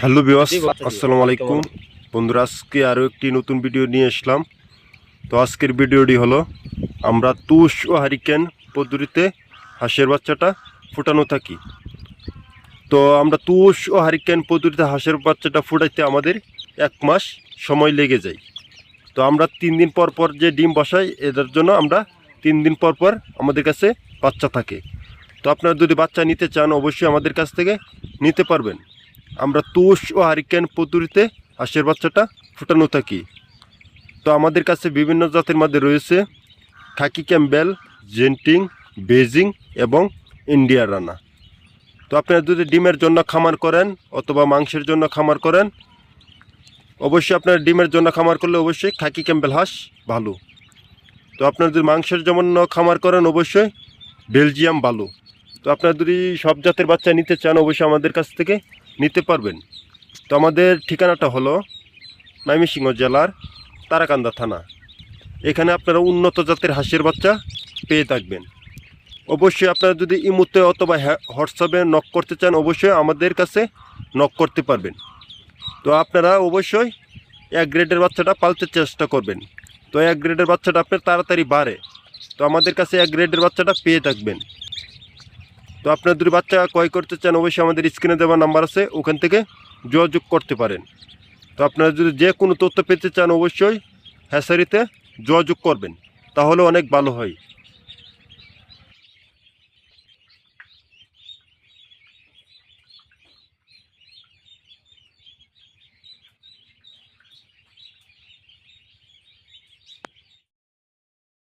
Hello বিওয়াস আসসালামু আলাইকুম। বন্ধুরা আজকে আরও একটি নতুন ভিডিও নিয়ে আসলাম। তো আজকের ভিডিওটি হলো আমরা তুষ ও হারিকেন পদ্ধতিতে হাঁসের বাচ্চাটা ফুটানো থাকি। তো আমরা তুষ ও হারিকেন পদ্ধতিতে হাঁসের বাচ্চাটা ফুটাইতে আমাদের এক মাস সময় লেগে যায়। তো আমরা তিন দিন পর পর যে ডিম বসাই এদের জন্য আমরা তিন দিন পর পর আমাদের কাছে বাচ্চা থাকে। তো আপনারা যদি বাচ্চা নিতে চান অবশ্যই আমাদের কাছ থেকে নিতে পারবেন। আমরা তুষ ও হারিকেন পদ্ধতিতে হাঁসের বাচ্চাটা ফুটানো থাকি। তো আমাদের কাছে বিভিন্ন জাতের মধ্যে রয়েছে খাকি ক্যাম্বেল, জেন্টিং, বেজিং এবং ইন্ডিয়া রানা। তো আপনারা যদি ডিমের জন্য খামার করেন অথবা মাংসের জন্য খামার করেন, অবশ্যই আপনার ডিমের জন্য খামার করলে অবশ্যই খাকি ক্যাম্বেল হাঁস ভালো। তো আপনারা যদি মাংসের জন্য খামার করেন অবশ্যই বেলজিয়াম ভালো। তো আপনারা যদি সব জাতের বাচ্চা নিতে চান অবশ্যই আমাদের কাছ থেকে নিতে পারবেন। তো আমাদের ঠিকানাটা হলো ময়মনসিংহ জেলার তারাকান্দা থানা। এখানে আপনারা উন্নত জাতের হাঁসের বাচ্চা পেয়ে থাকবেন। অবশ্যই আপনারা যদি ইমুতে অথবা হ্যা- হোয়াটসঅ্যাপে নক করতে চান, অবশ্যই আমাদের কাছে নক করতে পারবেন। তো আপনারা অবশ্যই এক গ্রেডের বাচ্চাটা পালতে চেষ্টা করবেন। তো এক গ্রেডের বাচ্চাটা আপনার তাড়াতাড়ি বাড়ে। তো আমাদের কাছে এক গ্রেডের বাচ্চাটা পেয়ে থাকবেন। তো আপনার যদি বাচ্চা ক্রয় করতে চান, অবশ্যই আমাদের স্ক্রিনে দেওয়া নাম্বার আছে, ওখান থেকে যোগাযোগ করতে পারেন। তো আপনারা যদি যে কোনো তথ্য পেতে চান, অবশ্যই হ্যাসারিতে যোগাযোগ করবেন, তাহলে অনেক ভালো হয়।